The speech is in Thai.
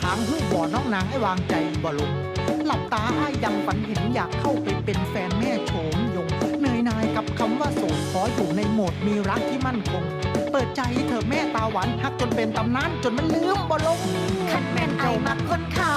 ค้างหูบ่อน้องนางให้วางใจบ่ลงหลับตาอ้ายยังฝันเห็นอยากเข้าไปเป็นแฟนแม่โฉมยงเนยนายกับคำว่าโสดขออยู่ในโหมดมีรักที่มั่นคง เปิดใจเธอแม่ตาหวานฮักจนเป็นตำนานจนมันลืมบ่ลงคันแม่นไอายมักคนนเขา